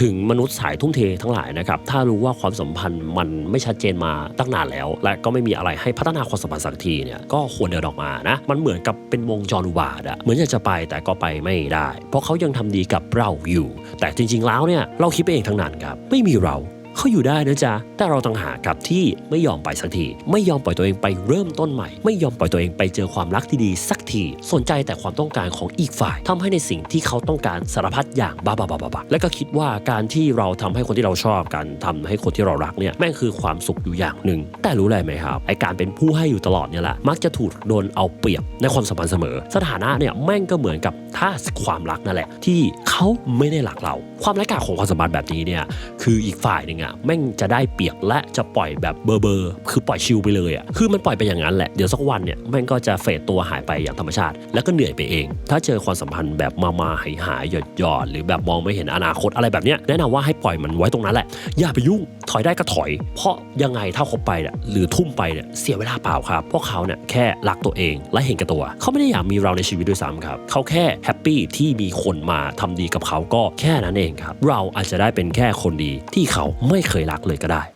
ถึงมนุษย์สายทุ่มเททั้งหลายนะครับ ถ้ารู้ว่าความสัมพันธ์มันไม่ชัดเจนมาตั้งนานแล้ว และก็ไม่มีอะไรให้พัฒนาความสัมพันธ์สักทีเนี่ยก็ควรเดินออกมานะ มันเหมือนกับเป็นวงจรอุบาทอะเหมือนอยากจะไปแต่ก็ไปไม่ได้ เพราะเขายังทำดีกับเราอยู่ แต่จริง ๆ แล้วเนี่ยเราคิดไปเองทั้งนั้นครับไม่มีเรา เขาอยู่ได้นะจ๊ะ แต่เราต่างหากครับที่ไม่ยอมไปสักที ไม่ยอมปล่อยตัวเองไปเริ่มต้นใหม่ ไม่ยอมปล่อยตัวเองไปเจอความรักที่ดีสักที สนใจแต่ความต้องการของอีกฝ่ายทำให้ในสิ่งที่เขาต้องการสารพัดอย่างบ้าบ้าบ้าบ้าและก็คิดว่าการที่เราทำให้คนที่เราชอบกันทำให้คนที่เรารักเนี่ยแม่งคือความสุขอยู่อย่างหนึ่ง แต่รู้อะไรไหมครับ ไอการเป็นผู้ให้อยู่ตลอดเนี่ยแหละ มักจะถูกโดนเอาเปรียบในความสัมพันธ์เสมอ สถานะเนี่ยแม่งก็เหมือนกับท่าความรักนั่นแหละ ที่เขาไม่ได้รักเรา ความไร้กาของความสัมพันธ์แบบนี้เนี่ยคืออีกฝ่ายหนึ่งอะแม่งจะได้เปียบและจะปล่อยแบบเบอร์เบอร์คือปล่อยชิลไปเลยอะคือมันปล่อยไปอย่างนั้นแหละเดี๋ยวสักวันเนี่ยแม่งก็จะเฟดตัวหายไปอย่างธรรมชาติ แล้วก็เหนื่อยไปเอง ถ้าเจอความสัมพันธ์แบบมามาหายหายหยดหยอดหรือแบบมองไม่เห็นอนาคตอะไรแบบเนี้ยแนะนำว่าให้ปล่อยมันไว้ตรงนั้นแหละอย่าไปยุ่งถอยได้ก็ถอย เพราะยังไงถ้าคบไปเนี่ยหรือทุ่มไปเนี่ยเสียเวลาเปล่าครับเพราะเขาเนี่ยแค่รักตัวเองและเห็นกับตัว เขาไม่ได้อยากมีเราในชีวิตด้วยซ้ำครับเขาแค่แฮปปี้ที่มีคนมาทำดีกับเขาก็แค่นั้นเองครับเราอาจจะได้เป็นแค่คนดีที่เขาไม่เคยรักเลยก็ได้